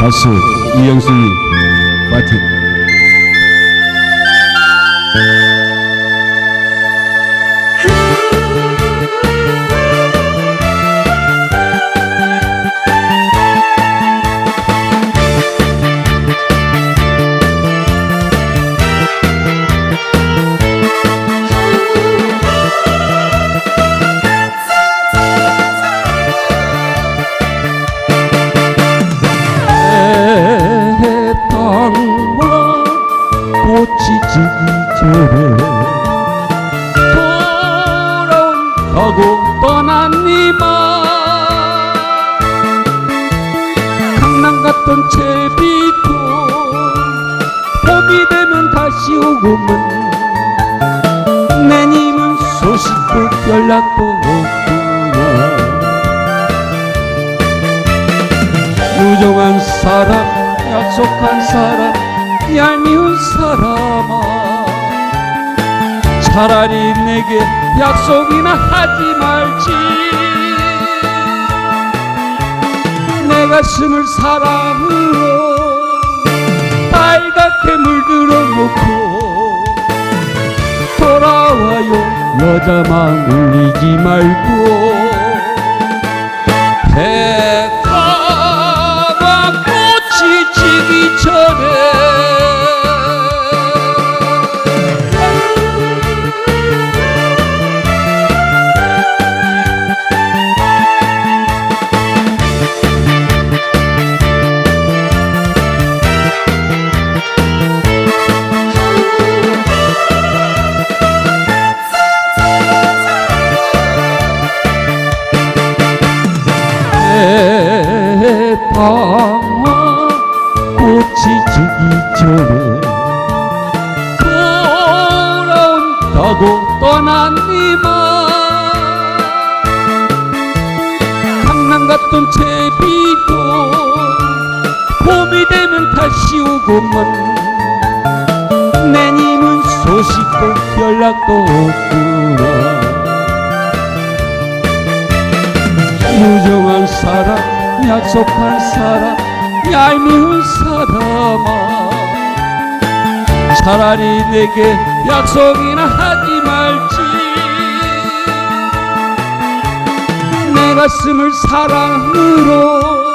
가수 이영수님 파이팅 돌아온다고 이만 강남 갔던 채비도 봄이 되면 다시 오고만 내님은 소식도 연락도 없구나 무정한 사람 약속한 사람 얄미운 차라리 내게 약속이나 하지 말지. 내 가슴을 사랑으로 빨갛게 물들어 놓고 돌아와요. 여자만 울리지 말고. 백 방화 꽃이 지기 전에 돌아온다고 떠난 이만 강남 갔던 채비도 봄이 되면 다시 오고만 내님은 소식도 연락도 없구 나 무정한 사람 약속한 사람 얄미운 사람아. 차라리 내게 약속이나 하지 말지. 내 가슴을 사랑으로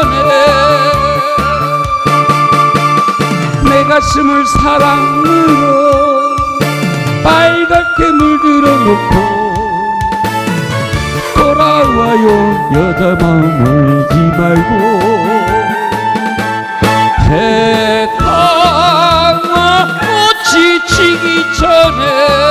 전에 내 가슴을 사랑으로 빨갛게 물들어 놓고 돌아와요 여자 마음 울지 말고. 해당와 꽃이 지기 전에